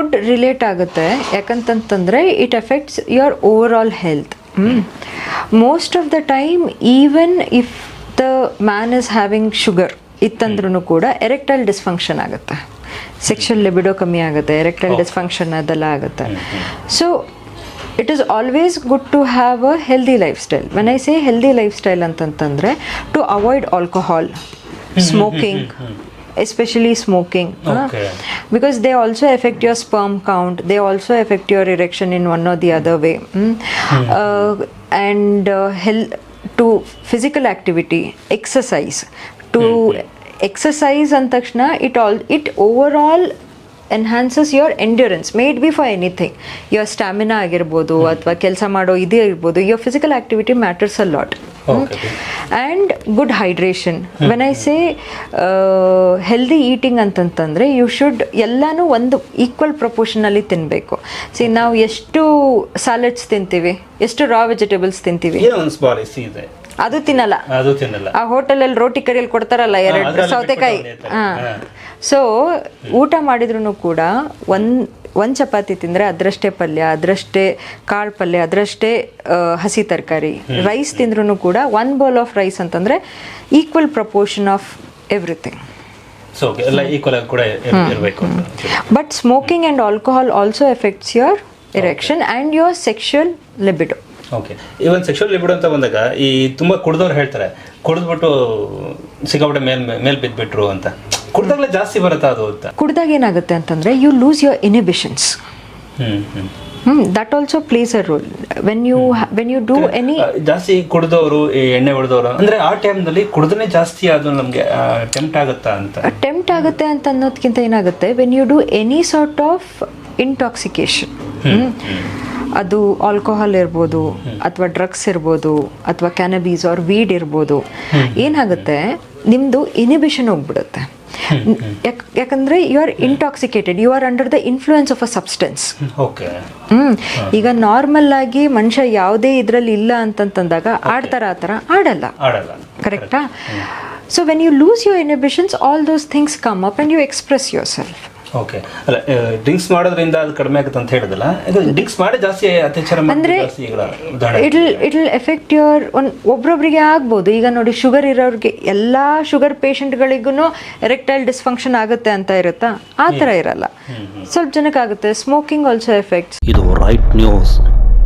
Food relate ಆಗುತ್ತೆ. ಯಾಕಂತಂತಂದರೆ it effects your overall health most of the time even if the man is having sugar ಇತ್ತಂದ್ರೂ ಕೂಡ erectile dysfunction ಆಗುತ್ತೆ. Sexual libido ಕಮ್ಮಿ ಆಗುತ್ತೆ erectile dysfunction ಅದೆಲ್ಲ ಆಗುತ್ತೆ. So it is always good to have a healthy lifestyle when I say healthy lifestyle ಅಂತಂತಂದರೆ to avoid alcohol smoking especially smoking Okay. because they also affect your sperm count they also affect your erection in one or the other way mm. Uh, and uh, health to physical activity exercise to exercise ಅಂದ ತಕ್ಷಣ it all it overall enhances your endurance endurance maybe for anything your stamina ಆಗಿರ್ಬೋದು ಅಥವಾ ಕೆಲಸ ಮಾಡೋ ಇದೇ ಇರ್ಬೋದು your physical activity matters a lot Okay. And good hydration when I say healthy eating ಅಂತಂತಂದರೆ you should ಎಲ್ಲನೂ ಒಂದು ಈಕ್ವಲ್ ಪ್ರಪೋರ್ಷನಲ್ಲಿ ತಿನ್ನಬೇಕು ಸಿ ನಾವು ಎಷ್ಟು ಸಾಲಡ್ಸ್ ತಿಂತೀವಿ ಎಷ್ಟು ರಾ ವೆಜಿಟೇಬಲ್ಸ್ ತಿಂತೀವಿ? ಅದು ತಿನ್ನಲ್ಲ. ಅದು ತಿನ್ನಲ್ಲ. ಆ ಹೋಟೆಲಲ್ಲಿ ರೋಟಿ ಕರಿಯಲ್ಲಿ ಕೊಡ್ತಾರಲ್ಲ ಎರಡು ಸೌತೆಕಾಯಿ. ಹಾಂ. ಸೊ ಊಟ ಮಾಡಿದ್ರು ಕೂಡ ಒಂದು ಒಂದು ಚಪಾತಿ ತಿಂದರೆ ಅದರಷ್ಟೇ ಪಲ್ಯ ಅದರಷ್ಟೇ ಕಾಳು ಪಲ್ಯ ಅದರಷ್ಟೇ ಹಸಿ ತರಕಾರಿ. ರೈಸ್ ತಿಂದ್ರೂ ಕೂಡ ಒನ್ ಬೌಲ್ ಆಫ್ ರೈಸ್ ಅಂತಂದರೆ equal proportion of everything but smoking and alcohol also effects your erection and your sexual libido okay even sexual libido ಅಂತ ಬಂದಾಗ ಈ ತುಂಬ ಕುಡ್ದವ್ರು ಹೇಳ್ತಾರೆ ಕುಡಿದ್ಬಿಟ್ಟು ಸಿಕ್ಕಾಪಟ್ಟೆ ಮೇಲ್ ಮೇಲ್ ಬಿದ್ಬಿಟ್ರು ಅಂತ. ಕುಡ್ದಾಗಲೇ ಜಾಸ್ತಿ ಬರುತ್ತಾ ಅದು ಅಂತ. ಕುಡ್ದಾಗ ಏನಾಗುತ್ತೆ ಅಂತಂದರೆ you lose your inhibitions hmm that also plays a role when you when you do any ಜಾಸ್ತಿ ಕುಡ್ದವರು ಈ ಎಣ್ಣೆ ಹೊಡೆದವರು ಅಂದ್ರೆ ಆ ಟೈಮ್ನಲ್ಲಿ ಕುಡ್ದನೆ ಜಾಸ್ತಿ ಅದು ನಮಗೆ ಟೆಂಪ್ಟ್ ಆಗುತ್ತಾ ಅಂತ. ಟೆಂಪ್ಟ್ ಆಗುತ್ತೆ ಅಂತ ಅನ್ನೋದಕ್ಕಿಂತ ಏನಾಗುತ್ತೆ? When you do any sort of intoxication ಅದು ಆಲ್ಕೋಹಾಲ್ ಇರ್ಬೋದು ಅಥವಾ ಡ್ರಗ್ಸ್ ಇರ್ಬೋದು ಅಥವಾ ಕ್ಯಾನಬೀಸ್ ಆರ್ ವೀಡ್ ಇರ್ಬೋದು. ಏನಾಗುತ್ತೆ? ನಿಮ್ಮದು ಇನಿಬಿಷನ್ ಹೋಗ್ಬಿಡುತ್ತೆ. ಯಾಕಂದ್ರೆ ಯಾಕಂದರೆ you are intoxicated you are under the influence of a substance okay. Hmm. ಈಗ ನಾರ್ಮಲ್ ಆಗಿ ಮನುಷ್ಯ ಯಾವುದೇ ಇದ್ರಲ್ಲಿ ಇಲ್ಲ ಅಂತಂತಂದಾಗ ಆಡ್ತಾರ ಆ ಥರ ಆಡಲ್ಲ. ಆಡಲ್ಲ. ಕರೆಕ್ಟಾ so when you lose your inhibitions all those things come up and you express yourself okay ಅಲ್ಲ ಡ್ರಿಂಕ್ಸ್ ಮಾಡೋದ್ರಿಂದ ಅದು ಕಡಿಮೆ ಆಗುತ್ತೆ ಅಂತ ಹೇಳಿದಲ್ಲ ಡ್ರಿಂಕ್ಸ್ ಮಾಡಿ ಜಾಸ್ತಿ ಅತ್ಯಾಚಾರ ಅಂದ್ರೆ ಈಗ ಇಟ್ ಇಟ್ ಎಫೆಕ್ಟ್ ಯುವರ್ ಒಂದು ಒಬ್ರೊಬ್ರಿಗೆ ಆಗ್ಬೋದು. ಈಗ ನೋಡಿ ಶುಗರ್ ಇರೋರಿಗೆ ಎಲ್ಲ ಶುಗರ್ ಪೇಷಂಟ್ಗಳಿಗೂ ಎರೆಕ್ಟೈಲ್ ಡಿಸ್ಫಂಕ್ಷನ್ ಆಗುತ್ತೆ ಅಂತ ಇರುತ್ತಾ? ಆ ಥರ ಇರಲ್ಲ. ಸ್ವಲ್ಪ ಜನಕ್ಕೆ ಆಗುತ್ತೆ. ಸ್ಮೋಕಿಂಗ್ ಆಲ್ಸೋ ಎಫೆಕ್ಟ್ಸ್ ಇದು ರೈಟ್ ನ್ಯೂಸ್